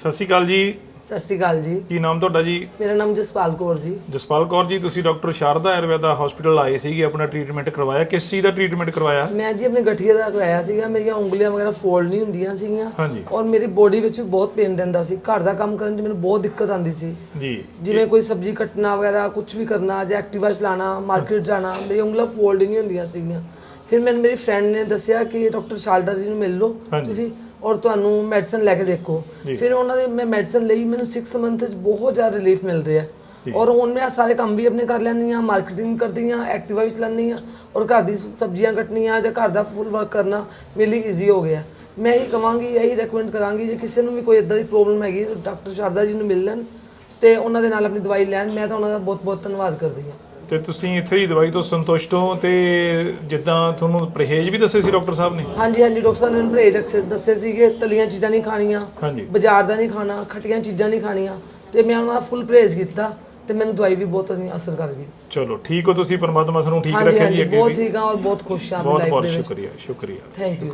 ਸਤਿ ਸ਼੍ਰੀ ਅਕਾਲ ਜੀ। ਸਤਿ ਸ਼੍ਰੀ ਅਕਾਲ ਜੀ। ਕੀ ਨਾਮ ਤੁਹਾਡਾ ਜੀ? ਮੇਰਾ ਨਾਮ ਜਸਪਾਲ ਕੌਰ ਜੀ। ਜਸਪਾਲ ਕੌਰ ਜੀ ਤੁਸੀਂ ਡਾਕਟਰ ਸ਼ਾਰਦਾ ਆਯੁਰਵੇਦਾ ਹਸਪੀਟਲ ਆਏ ਸੀਗੇ ਆਪਣਾ ਟ੍ਰੀਟਮੈਂਟ ਕਰਵਾਇਆ। ਕਿਸ ਚੀਜ਼ ਦਾ ਟ੍ਰੀਟਮੈਂਟ ਕਰਵਾਇਆ? ਮੈਂ ਜੀ ਆਪਣੇ ਗਠੀਏ ਦਾ ਕਰਾਇਆ ਸੀਗਾ ਮੇਰੀਆਂ ਉਂਗਲੀਆਂ ਵਗੈਰਾ ਫੋਲਡ ਨਹੀਂ ਹੁੰਦੀਆਂ ਸੀਗੀਆਂ। ਹਾਂਜੀ। ਔਰ ਮੇਰੀ ਬੋਡੀ ਵਿੱਚ ਵੀ ਬਹੁਤ ਪੇਨ ਦਿੰਦਾ ਸੀ। ਘਰ ਦਾ ਕੰਮ ਕਰਨ 'ਚ ਮੈਨੂੰ ਬਹੁਤ ਦਿੱਕਤ ਆਉਂਦੀ ਸੀ। ਜੀ। ਜਿਵੇਂ ਕੋਈ ਸਬਜ਼ੀ ਕੱਟਣਾ ਵਗੈਰਾ ਕੁਝ ਵੀ ਕਰਨਾ ਜਾਂ ਐਕਟਿਵਾ ਚਲਾਉਣਾ ਮਾਰਕੀਟ ਜਾਣਾ ਮੇਰੀ ਉਂਗਲਾਂ ਫੋਲਡ ਨਹੀਂ ਹੁੰਦੀਆਂ ਸੀਗੀਆਂ। ਫਿਰ ਮੈਨੂੰ ਮੇਰੀ ਫਰੈਂਡ ਨੇ ਦੱਸਿਆ ਕਿ ਡਾਕਟਰ ਸ਼ਾਲਡਰ ਜੀ ਨੂੰ ਮਿਲ ਲਓ। ਹਾਂਜੀ। ਤੁਸੀਂ ਔਰ ਤੁਹਾਨੂੰ ਮੈਡੀਸਨ ਲੈ ਕੇ ਦੇਖੋ। ਫਿਰ ਉਹਨਾਂ ਦੀ ਮੈਂ ਮੈਡੀਸਨ ਲਈ ਮੈਨੂੰ 6 ਮੰਥ ਵਿੱਚ ਬਹੁਤ ਜ਼ਿਆਦਾ ਰਿਲੀਫ ਮਿਲ ਰਿਹਾ। ਔਰ ਹੁਣ ਮੈਂ ਸਾਰੇ ਕੰਮ ਵੀ ਆਪਣੇ ਕਰ ਲੈਂਦੀ ਹਾਂ ਮਾਰਕੀਟਿੰਗ ਕਰਦੀ ਹਾਂ ਐਕਟਿਵਾ ਵੀ ਚਲਾਉਂਦੀ ਹਾਂ ਔਰ ਘਰ ਦੀ ਸਬਜ਼ੀਆਂ ਕੱਟਣੀਆਂ ਜਾਂ ਘਰ ਦਾ ਫੁੱਲ ਵਰਕ ਕਰਨਾ ਮੇਰੇ ਲਈ ਈਜ਼ੀ ਹੋ ਗਿਆ। ਮੈਂ ਇਹੀ ਕਵਾਂਗੀ ਇਹੀ ਰეკਮੈਂਡ ਕਰਾਂਗੀ ਜੇ ਕਿਸੇ ਨੂੰ ਵੀ ਕੋਈ ਇਦਾਂ ਦੀ ਪ੍ਰੋਬਲਮ ਹੈਗੀ ਡਾਕਟਰ ਸ਼ਾਰਦਾ ਜੀ ਨੂੰ ਮਿਲ ਲੈਣ ਤੇ ਉਹਨਾਂ ਦੇ ਨਾਲ ਆਪਣੀ ਦਵਾਈ ਲੈਣ ਮੈਂ ਤਾਂ ਉਹਨਾਂ ਦਾ ਬਹੁਤ ਬਹੁਤ ਧੰਨਵਾਦ ਕਰਦੀ ਹਾਂ। ਤੇ ਤੁਸੀਂ ਇੱਥੇ ਦੀ ਦਵਾਈ ਤੋਂ ਸੰਤੁਸ਼ਟ ਹੋ ਤੇ ਜਿੱਦਾਂ ਤੁਹਾਨੂੰ ਪਰਹੇਜ਼ ਵੀ ਦੱਸੇ ਸੀ ਡਾਕਟਰ ਸਾਹਿਬ ਨੇ? ਹਾਂਜੀ ਹਾਂਜੀ ਡਾਕਟਰ ਸਾਹਿਬ ਨੇ ਪਰਹੇਜ਼ ਅਕਸਰ ਦੱਸੇ ਸੀਗੇ ਤਲੀਆਂ ਚੀਜ਼ਾਂ ਨਹੀਂ ਖਾਣੀਆਂ ਹਾਂਜੀ। ਬਾਜ਼ਾਰ ਦਾ ਨਹੀਂ ਖਾਣਾ ਖੱਟੀਆਂ ਚੀਜ਼ਾਂ ਨਹੀਂ ਖਾਣੀਆਂ ਤੇ ਮੈਂ ਉਹਨਾਂ ਦਾ ਫੁੱਲ ਪਰਹੇਜ਼ ਕੀਤਾ ਤੇ ਮੈਨੂੰ ਦਵਾਈ ਵੀ ਬਹੁਤ ਅਸਰ ਕਰ ਗਈ। ਚਲੋ ਠੀਕ ਹੋ ਤੁਸੀਂ ਪਰਮਾਤਮਾ ਤੁਹਾਨੂੰ ਠੀਕ ਹਾਂਜੀ ਰੱਖੇ ਜੀ ਹਾਂਜੀ ਅੱਗੇ ਬਹੁਤ ਵੀ। ਠੀਕ ਆ ਔਰ ਬਹੁਤ ਖੁਸ਼ ਆ ਬਹੁਤ ਲਾਈਫ ਬਹੁਤ ਦੇ ਵਿੱਚ। ਸ਼ੁਕਰੀਆ ਸ਼ੁਕਰੀਆ ਥੈਂਕ ਯੂ